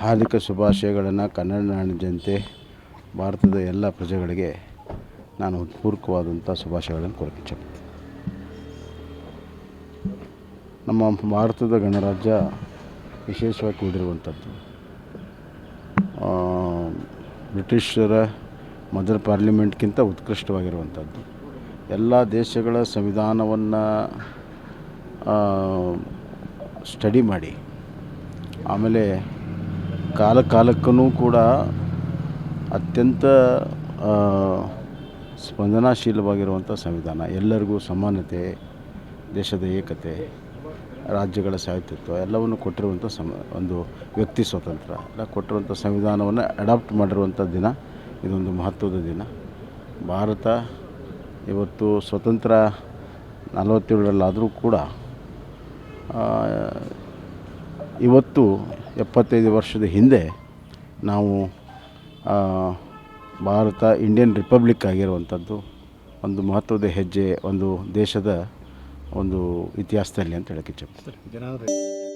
ಹಾರ್ದಿಕ ಶುಭಾಶಯಗಳನ್ನು ಕನ್ನಡ ನಾಡಿನ ಜನತೆ ಭಾರತದ ಎಲ್ಲ ಪ್ರಜೆಗಳಿಗೆ ನಾನು ಹೃತ್ಪೂರ್ವಕವಾದಂಥ ಶುಭಾಶಯಗಳನ್ನು ಕೋರಕ್ಕೆ ನಮ್ಮ ಭಾರತದ ಗಣರಾಜ್ಯ ವಿಶೇಷವಾಗಿ ಕೂಡಿರುವಂಥದ್ದು. ಬ್ರಿಟಿಷರ ಮೊದಲ ಪಾರ್ಲಿಮೆಂಟ್ಗಿಂತ ಉತ್ಕೃಷ್ಟವಾಗಿರುವಂಥದ್ದು. ಎಲ್ಲ ದೇಶಗಳ ಸಂವಿಧಾನವನ್ನು ಸ್ಟಡಿ ಮಾಡಿ, ಆಮೇಲೆ ಕಾಲ ಕಾಲಕ್ಕೂ ಕೂಡ ಅತ್ಯಂತ ಸ್ಪಂದನಾಶೀಲವಾಗಿರುವಂಥ ಸಂವಿಧಾನ. ಎಲ್ಲರಿಗೂ ಸಮಾನತೆ, ದೇಶದ ಏಕತೆ, ರಾಜ್ಯಗಳ ಸಾಹಿತ್ಯತ್ವ ಎಲ್ಲವನ್ನು ಕೊಟ್ಟಿರುವಂಥ ಸಮ, ಒಂದು ವ್ಯಕ್ತಿ ಸ್ವಾತಂತ್ರ್ಯ ಎಲ್ಲ ಕೊಟ್ಟಿರುವಂಥ ಸಂವಿಧಾನವನ್ನು ಅಡಾಪ್ಟ್ ಮಾಡಿರುವಂಥ ದಿನ, ಇದೊಂದು ಮಹತ್ವದ ದಿನ. ಭಾರತ ಇವತ್ತು ಸ್ವತಂತ್ರ ನಲವತ್ತೇಳರಲ್ಲಾದರೂ ಕೂಡ ಇವತ್ತು ಎಪ್ಪತ್ತೈದು ವರ್ಷದ ಹಿಂದೆ ನಾವು ಭಾರತ ಇಂಡಿಯನ್ ರಿಪಬ್ಲಿಕ್ ಆಗಿರುವಂಥದ್ದು ಒಂದು ಮಹತ್ವದ ಹೆಜ್ಜೆ ಒಂದು ದೇಶದ ಒಂದು ಇತಿಹಾಸದಲ್ಲಿ ಅಂತ ಹೇಳಕ್ಕೆ ಇಚ್ಛೆ